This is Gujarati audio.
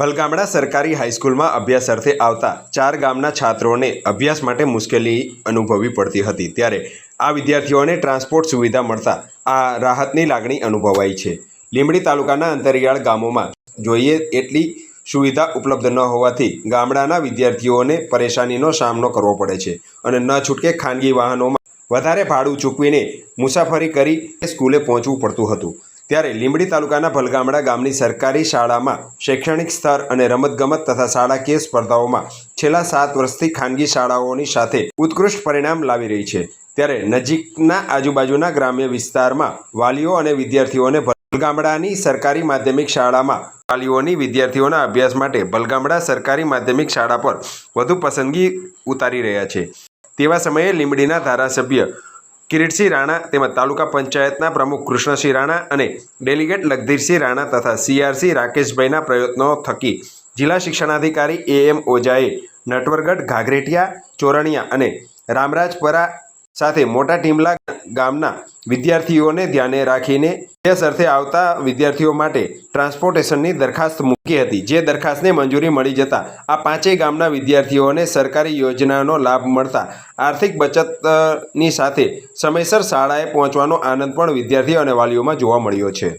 ભલગામડા સરકારી હાઈસ્કૂલમાં અભ્યાસ અર્થે આવતા ચાર ગામના છાત્રોને અભ્યાસ માટે મુશ્કેલી અનુભવવી પડતી હતી. ત્યારે આ વિદ્યાર્થીઓને ટ્રાન્સપોર્ટ સુવિધા મળતા આ રાહતની લાગણી અનુભવાઈ છે. લીંબડી તાલુકાના અંતરિયાળ ગામોમાં જોઈએ એટલી સુવિધા ઉપલબ્ધ ન હોવાથી ગામડાના વિદ્યાર્થીઓને પરેશાનીનો સામનો કરવો પડે છે અને ન છૂટકે ખાનગી વાહનોમાં વધારે ભાડું ચૂકવીને મુસાફરી કરી સ્કૂલે પહોંચવું પડતું હતું. ત્યારે લીંબડી તાલુકાના ભલગામડા ગામની સરકારી શાળામાં શૈક્ષણિક સ્તર અને રમતગમત તથા શાળાકીય સ્પર્ધાઓમાં છેલ્લા સાત વર્ષથી ખાનગી શાળાઓની સાથે ઉત્કૃષ્ટ પરિણામ લાવી રહી છે. ત્યારે નજીકના આજુબાજુના ગ્રામ્ય વિસ્તારમાં વાલીઓ અને વિદ્યાર્થીઓને ભલગામડાની સરકારી માધ્યમિક શાળામાં વાલીઓની વિદ્યાર્થીઓના અભ્યાસ માટે ભલગામડા સરકારી માધ્યમિક શાળા પર વધુ પસંદગી ઉતારી રહ્યા છે. તેવા સમયે લીંબડીના ધારાસભ્ય કિરીટસિંહ રાણા તેમજ તાલુકા પંચાયતના પ્રમુખ કૃષ્ણસિંહ રાણા અને ડેલિગેટ લગધીરસિંહ રાણા તથા સીઆરસી રાકેશભાઈના પ્રયત્નો થકી જિલ્લા શિક્ષણાધિકારી એ એમ ઓઝાએ નટવરગઢ, ઘાઘરેટિયા, ચોરણિયા અને રામરાજપરા સાથે મોટા ટીમલા ગામના વિદ્યાર્થીઓને ધ્યાને રાખીને અભ્યાસ અર્થે આવતા વિદ્યાર્થીઓ માટે ટ્રાન્સપોર્ટેશનની દરખાસ્ત મૂકી હતી, જે દરખાસ્તને મંજૂરી મળી જતાં આ પાંચેય ગામના વિદ્યાર્થીઓને સરકારી યોજનાનો લાભ મળતા આર્થિક બચતની સાથે સમયસર શાળાએ પહોંચવાનો આનંદ પણ વિદ્યાર્થીઓ અને વાલીઓમાં જોવા મળ્યો છે.